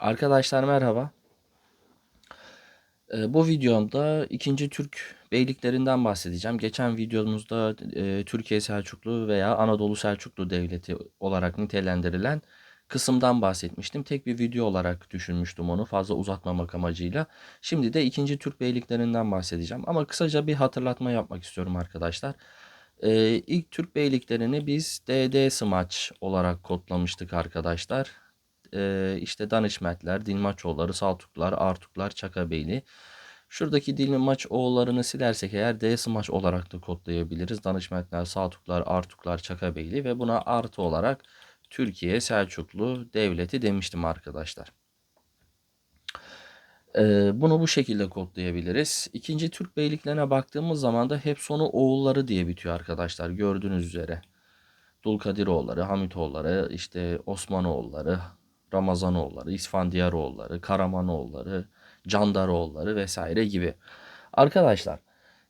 Arkadaşlar merhaba. Ee, bu videomda 2. Türk beyliklerinden bahsedeceğim. Geçen videomuzda e, Türkiye Selçuklu veya Anadolu Selçuklu Devleti olarak nitelendirilen kısımdan bahsetmiştim. Tek bir video olarak düşünmüştüm onu fazla uzatmamak amacıyla. Şimdi de 2. Türk beyliklerinden bahsedeceğim. Ama kısaca bir hatırlatma yapmak istiyorum arkadaşlar. Ee, ilk Türk beyliklerini biz DD Smaç olarak kodlamıştık arkadaşlar e, işte Danışmetler, Dilmaçoğulları, Saltuklar, Artuklar, Çakabeyli. Şuradaki Dilmaçoğullarını silersek eğer D smaç olarak da kodlayabiliriz. Danışmetler, Saltuklar, Artuklar, Çakabeyli ve buna artı olarak Türkiye Selçuklu Devleti demiştim arkadaşlar. Bunu bu şekilde kodlayabiliriz. İkinci Türk beyliklerine baktığımız zaman da hep sonu oğulları diye bitiyor arkadaşlar gördüğünüz üzere. Dulkadiroğulları, Hamitoğulları, işte Osmanoğulları, Ramazanoğulları, İsfandiyaroğulları, Karamanoğulları, Candaroğulları vesaire gibi. Arkadaşlar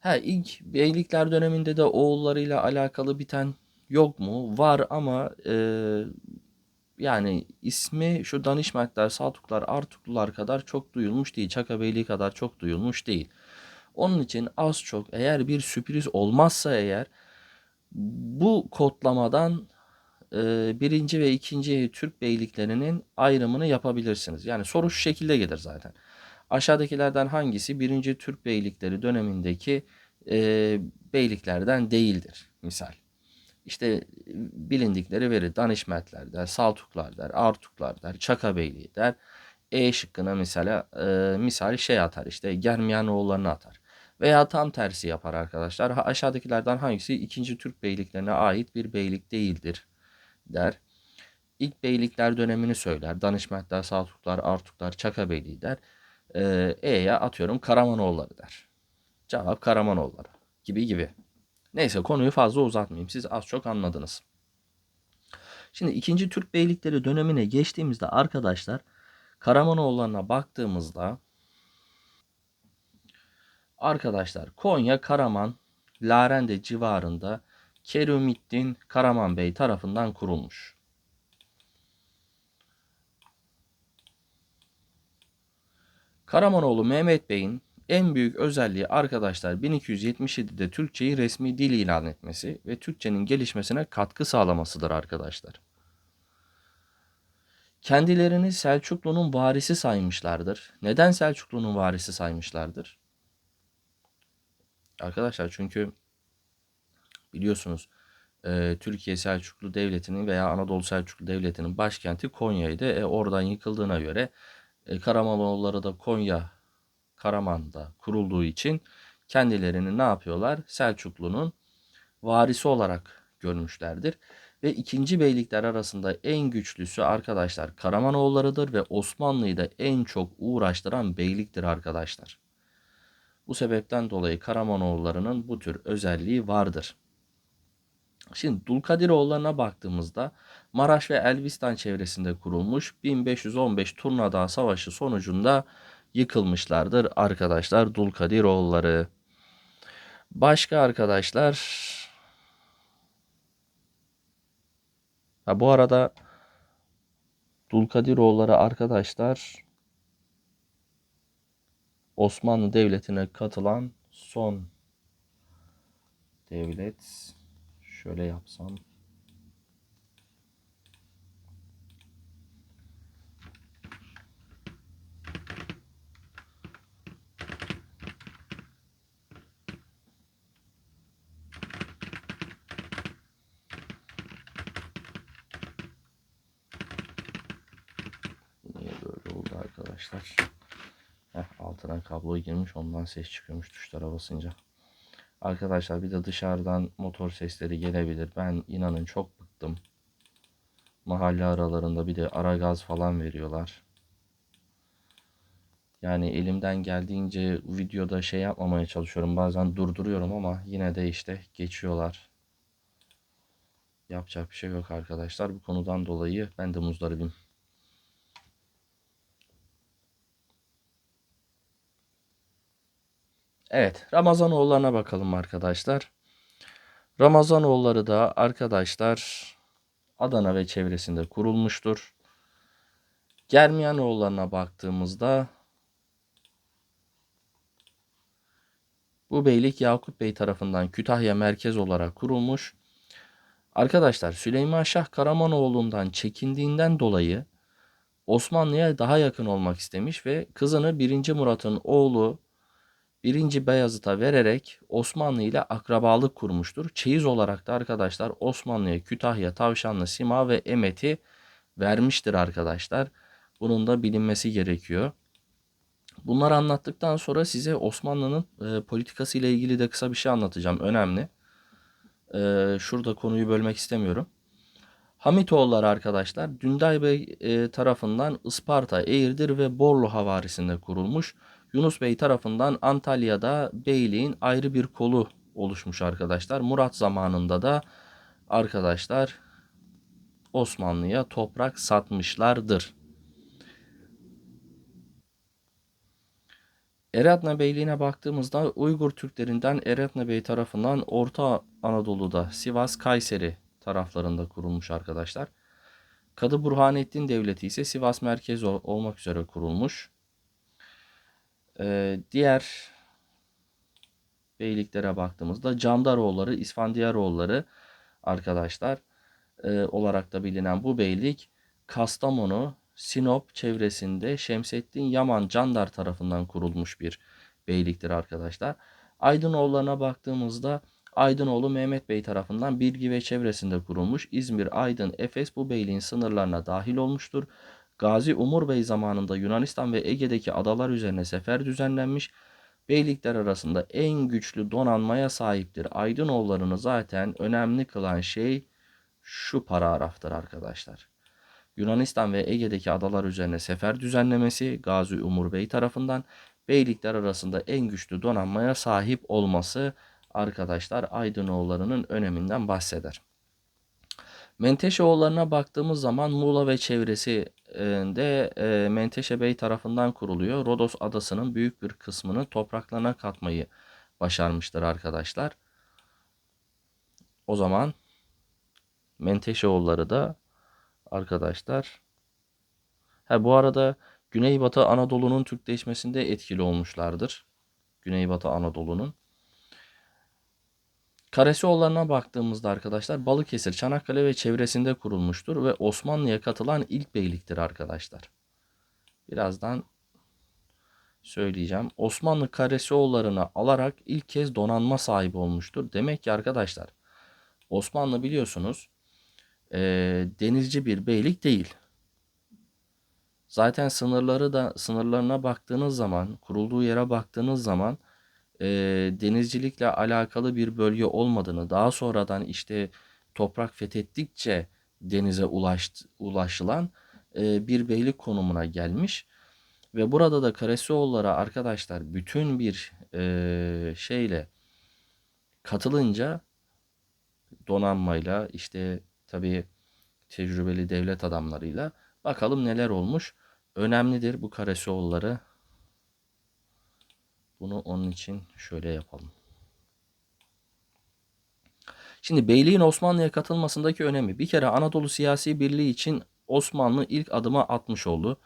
ha ilk beylikler döneminde de oğullarıyla alakalı biten yok mu? Var ama e, yani ismi şu Danişmentler, Saltuklar, Artuklular kadar çok duyulmuş değil. Çaka Beyliği kadar çok duyulmuş değil. Onun için az çok eğer bir sürpriz olmazsa eğer bu kodlamadan birinci ve ikinci Türk beyliklerinin ayrımını yapabilirsiniz. Yani soru şu şekilde gelir zaten. Aşağıdakilerden hangisi birinci Türk beylikleri dönemindeki e, beyliklerden değildir? Misal. İşte bilindikleri veri Danişmetler der, Saltuklar der, Artuklar der, Çaka Beyliği der. E şıkkına mesela e, misal şey atar işte Germiyanoğullarını atar. Veya tam tersi yapar arkadaşlar. Aşağıdakilerden hangisi ikinci Türk beyliklerine ait bir beylik değildir der. İlk beylikler dönemini söyler. Danışmentler, Saltuklar, Artuklar, Çaka Beyliği der. Ee, E'ye atıyorum Karamanoğulları der. Cevap Karamanoğulları gibi gibi. Neyse konuyu fazla uzatmayayım. Siz az çok anladınız. Şimdi ikinci Türk beylikleri dönemine geçtiğimizde arkadaşlar Karamanoğullarına baktığımızda arkadaşlar Konya, Karaman, Larende civarında Kerumiddin Karaman Bey tarafından kurulmuş. Karamanoğlu Mehmet Bey'in en büyük özelliği arkadaşlar 1277'de Türkçeyi resmi dil ilan etmesi ve Türkçenin gelişmesine katkı sağlamasıdır arkadaşlar. Kendilerini Selçuklu'nun varisi saymışlardır. Neden Selçuklu'nun varisi saymışlardır? Arkadaşlar çünkü biliyorsunuz e, Türkiye Selçuklu Devleti'nin veya Anadolu Selçuklu Devleti'nin başkenti Konya'ydı. E, oradan yıkıldığına göre e, Karamanoğulları da Konya Karaman'da kurulduğu için kendilerini ne yapıyorlar? Selçuklu'nun varisi olarak görmüşlerdir. Ve ikinci beylikler arasında en güçlüsü arkadaşlar Karamanoğullarıdır ve Osmanlı'yı da en çok uğraştıran beyliktir arkadaşlar. Bu sebepten dolayı Karamanoğulları'nın bu tür özelliği vardır. Şimdi Dulkadiroğullarına baktığımızda Maraş ve Elbistan çevresinde kurulmuş 1515 Turnadağ Savaşı sonucunda yıkılmışlardır arkadaşlar Dulkadiroğulları. Başka arkadaşlar ha, bu arada Dulkadiroğulları arkadaşlar Osmanlı Devleti'ne katılan son devlet Şöyle yapsam. Arkadaşlar? Heh, altına kablo girmiş ondan ses çıkıyormuş tuşlara basınca. Arkadaşlar bir de dışarıdan motor sesleri gelebilir. Ben inanın çok bıktım. Mahalle aralarında bir de ara gaz falan veriyorlar. Yani elimden geldiğince videoda şey yapmamaya çalışıyorum. Bazen durduruyorum ama yine de işte geçiyorlar. Yapacak bir şey yok arkadaşlar. Bu konudan dolayı ben de muzdaribim. Evet, Ramazanoğullarına bakalım arkadaşlar. Ramazanoğulları da arkadaşlar Adana ve çevresinde kurulmuştur. Germiyanoğullarına baktığımızda bu beylik Yakup Bey tarafından Kütahya merkez olarak kurulmuş. Arkadaşlar Süleyman Şah Karamanoğlu'ndan çekindiğinden dolayı Osmanlı'ya daha yakın olmak istemiş ve kızını 1. Murat'ın oğlu 1. Beyazıt'a vererek Osmanlı ile akrabalık kurmuştur. Çeyiz olarak da arkadaşlar Osmanlı'ya Kütahya, Tavşanlı, Sima ve Emet'i vermiştir arkadaşlar. Bunun da bilinmesi gerekiyor. Bunları anlattıktan sonra size Osmanlı'nın e, politikası ile ilgili de kısa bir şey anlatacağım. Önemli. E, şurada konuyu bölmek istemiyorum. Hamitoğulları arkadaşlar Dünday Bey e, tarafından Isparta, Eğirdir ve Borlu havarisinde kurulmuş. Yunus Bey tarafından Antalya'da beyliğin ayrı bir kolu oluşmuş arkadaşlar. Murat zamanında da arkadaşlar Osmanlı'ya toprak satmışlardır. Eretna Beyliğine baktığımızda Uygur Türklerinden Eretna Bey tarafından Orta Anadolu'da Sivas, Kayseri taraflarında kurulmuş arkadaşlar. Kadı Burhanettin Devleti ise Sivas merkezi olmak üzere kurulmuş. Ee, diğer beyliklere baktığımızda Candaroğulları, İsfandiyaroğulları arkadaşlar e, olarak da bilinen bu beylik Kastamonu, Sinop çevresinde Şemsettin Yaman Candar tarafından kurulmuş bir beyliktir arkadaşlar. Aydınoğullarına baktığımızda Aydınoğlu Mehmet Bey tarafından Bilgi ve çevresinde kurulmuş İzmir, Aydın, Efes bu beyliğin sınırlarına dahil olmuştur. Gazi Umur Bey zamanında Yunanistan ve Ege'deki adalar üzerine sefer düzenlenmiş. Beylikler arasında en güçlü donanmaya sahiptir. Aydınoğullarını zaten önemli kılan şey şu paragraftır arkadaşlar. Yunanistan ve Ege'deki adalar üzerine sefer düzenlemesi Gazi Umur Bey tarafından beylikler arasında en güçlü donanmaya sahip olması arkadaşlar Aydınoğullarının öneminden bahseder. Menteşeoğullarına baktığımız zaman Muğla ve çevresinde e, Menteşe Bey tarafından kuruluyor. Rodos adasının büyük bir kısmını topraklarına katmayı başarmıştır arkadaşlar. O zaman Menteşeoğulları da arkadaşlar. Ha bu arada Güneybatı Anadolu'nun Türkleşmesinde etkili olmuşlardır. Güneybatı Anadolu'nun. Karasioğullarına baktığımızda arkadaşlar Balıkesir, Çanakkale ve çevresinde kurulmuştur ve Osmanlı'ya katılan ilk beyliktir arkadaşlar. Birazdan söyleyeceğim. Osmanlı Karasioğullarını alarak ilk kez donanma sahibi olmuştur. Demek ki arkadaşlar Osmanlı biliyorsunuz e, denizci bir beylik değil. Zaten sınırları da sınırlarına baktığınız zaman, kurulduğu yere baktığınız zaman e, denizcilikle alakalı bir bölge olmadığını, daha sonradan işte toprak fethettikçe denize ulaştı, ulaşılan e, bir beylik konumuna gelmiş. Ve burada da Karasioğulları arkadaşlar bütün bir e, şeyle katılınca donanmayla işte tabii tecrübeli devlet adamlarıyla bakalım neler olmuş. Önemlidir bu Karasioğulları. Bunu onun için şöyle yapalım. Şimdi beyliğin Osmanlı'ya katılmasındaki önemi bir kere Anadolu siyasi birliği için Osmanlı ilk adıma atmış oldu.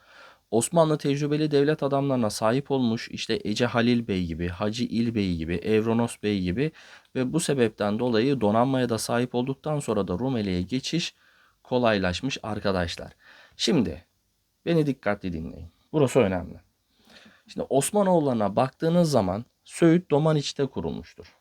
Osmanlı tecrübeli devlet adamlarına sahip olmuş işte Ece Halil Bey gibi, Hacı İl Bey gibi, Evronos Bey gibi ve bu sebepten dolayı donanmaya da sahip olduktan sonra da Rumeli'ye geçiş kolaylaşmış arkadaşlar. Şimdi beni dikkatli dinleyin. Burası önemli. Şimdi Osmanoğullarına baktığınız zaman Söğüt Domaniç'te kurulmuştur.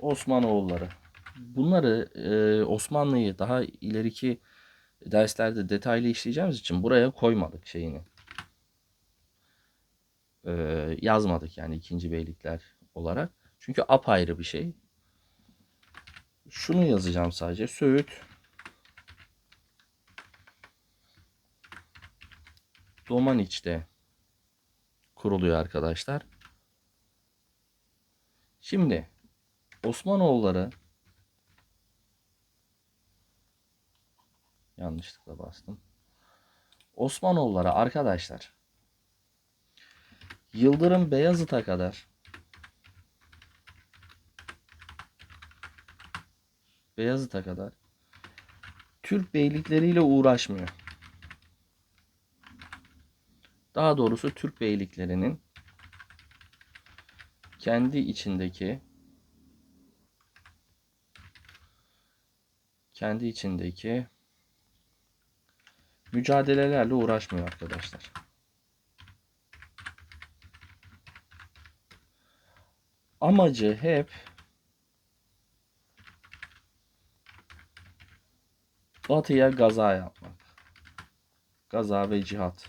Osmanoğulları. Bunları e, Osmanlı'yı daha ileriki derslerde detaylı işleyeceğimiz için buraya koymadık şeyini. E, yazmadık yani ikinci beylikler olarak. Çünkü apayrı bir şey. Şunu yazacağım sadece. Söğüt Domaniç'te kuruluyor arkadaşlar. Şimdi Osmanoğulları yanlışlıkla bastım. Osmanoğulları arkadaşlar Yıldırım Beyazıt'a kadar Beyazıt'a kadar Türk beylikleriyle uğraşmıyor. Daha doğrusu Türk beyliklerinin kendi içindeki kendi içindeki mücadelelerle uğraşmıyor arkadaşlar. Amacı hep Batı'ya gaza yapmak. Gaza ve cihat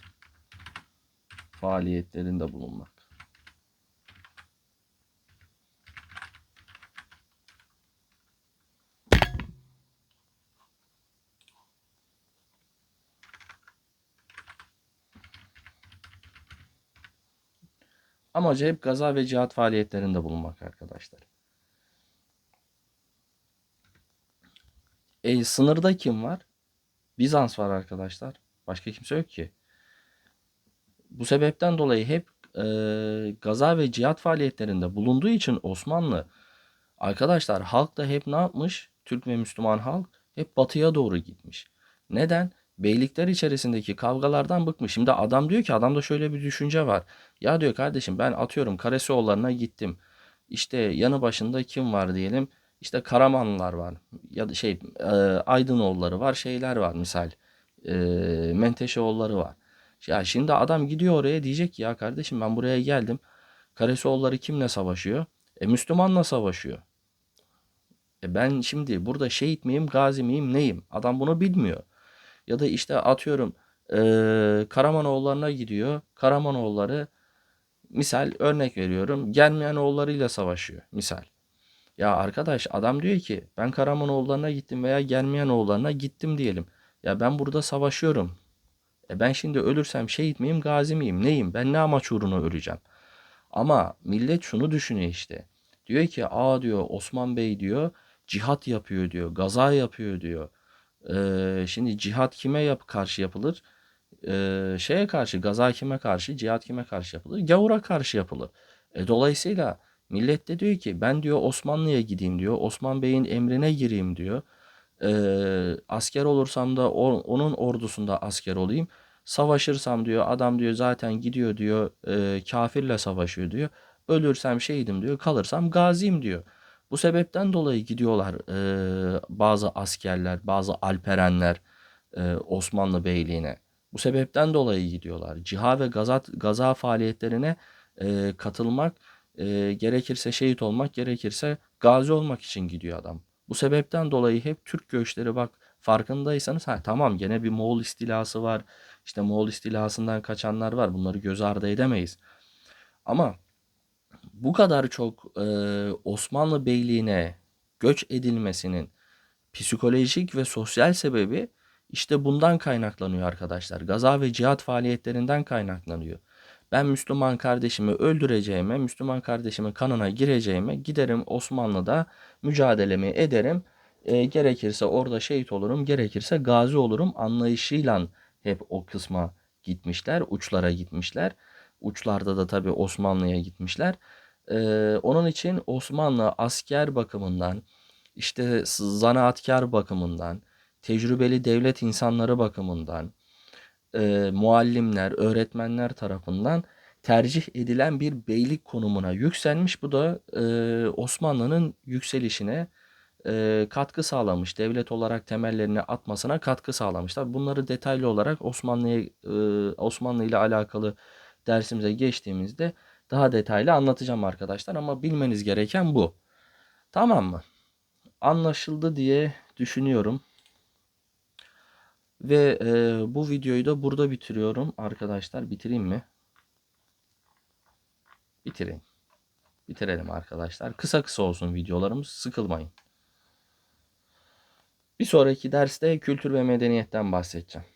faaliyetlerinde bulunmak. Amacı hep gaza ve cihat faaliyetlerinde bulunmak arkadaşlar. E, sınırda kim var? Bizans var arkadaşlar. Başka kimse yok ki. Bu sebepten dolayı hep e, gaza ve cihat faaliyetlerinde bulunduğu için Osmanlı arkadaşlar halk da hep ne yapmış? Türk ve Müslüman halk hep batıya doğru gitmiş. Neden? Beylikler içerisindeki kavgalardan bıkmış. Şimdi adam diyor ki adamda şöyle bir düşünce var. Ya diyor kardeşim ben atıyorum Karasioğulları'na gittim. İşte yanı başında kim var diyelim. İşte Karamanlılar var. Ya da şey e, Aydınoğulları var. Şeyler var misal. E, Menteşeoğulları var. Ya şimdi adam gidiyor oraya diyecek ki ya kardeşim ben buraya geldim. Karasioğulları kimle savaşıyor? E Müslümanla savaşıyor. E ben şimdi burada şehit miyim, gazi miyim, neyim? Adam bunu bilmiyor. Ya da işte atıyorum e, Karamanoğullarına gidiyor. Karamanoğulları misal örnek veriyorum Germiyanoğullarıyla savaşıyor misal. Ya arkadaş adam diyor ki ben Karamanoğullarına gittim veya Germiyanoğullarına gittim diyelim. Ya ben burada savaşıyorum. E ben şimdi ölürsem şehit miyim, gazi miyim, neyim? Ben ne amaç uğruna öleceğim? Ama millet şunu düşünüyor işte. Diyor ki aa diyor Osman Bey diyor cihat yapıyor diyor, gaza yapıyor diyor. Ee, şimdi cihat kime yap karşı yapılır? Ee, şeye karşı, gaza kime karşı, cihat kime karşı yapılır? Gavura karşı yapılır. E, dolayısıyla millet de diyor ki ben diyor Osmanlı'ya gideyim diyor. Osman Bey'in emrine gireyim diyor. Ee, asker olursam da o, onun ordusunda asker olayım. Savaşırsam diyor adam diyor zaten gidiyor diyor e, kafirle savaşıyor diyor. Ölürsem şehidim diyor kalırsam gaziyim diyor. Bu sebepten dolayı gidiyorlar e, bazı askerler, bazı alperenler e, Osmanlı Beyliğine. Bu sebepten dolayı gidiyorlar. Ciha ve gazat, gaza faaliyetlerine e, katılmak, e, gerekirse şehit olmak, gerekirse gazi olmak için gidiyor adam. Bu sebepten dolayı hep Türk göçleri bak farkındaysanız ha tamam gene bir Moğol istilası var. İşte Moğol istilasından kaçanlar var. Bunları göz ardı edemeyiz. Ama bu kadar çok e, Osmanlı Beyliğine göç edilmesinin psikolojik ve sosyal sebebi işte bundan kaynaklanıyor arkadaşlar. Gaza ve cihat faaliyetlerinden kaynaklanıyor. Ben Müslüman kardeşimi öldüreceğime, Müslüman kardeşimin kanına gireceğime giderim Osmanlı'da mücadelemi ederim. E, gerekirse orada şehit olurum, gerekirse gazi olurum anlayışıyla hep o kısma gitmişler, uçlara gitmişler. Uçlarda da tabii Osmanlı'ya gitmişler. Ee, onun için Osmanlı asker bakımından, işte zanaatkar bakımından, tecrübeli devlet insanları bakımından, e, muallimler, öğretmenler tarafından tercih edilen bir beylik konumuna yükselmiş. Bu da e, Osmanlı'nın yükselişine e, katkı sağlamış. Devlet olarak temellerini atmasına katkı sağlamış. Tabii bunları detaylı olarak Osmanlı'ya e, Osmanlı ile alakalı dersimize geçtiğimizde daha detaylı anlatacağım arkadaşlar ama bilmeniz gereken bu. Tamam mı? Anlaşıldı diye düşünüyorum. Ve e, bu videoyu da burada bitiriyorum arkadaşlar. Bitireyim mi? Bitireyim. Bitirelim arkadaşlar. Kısa kısa olsun videolarımız. Sıkılmayın. Bir sonraki derste kültür ve medeniyetten bahsedeceğim.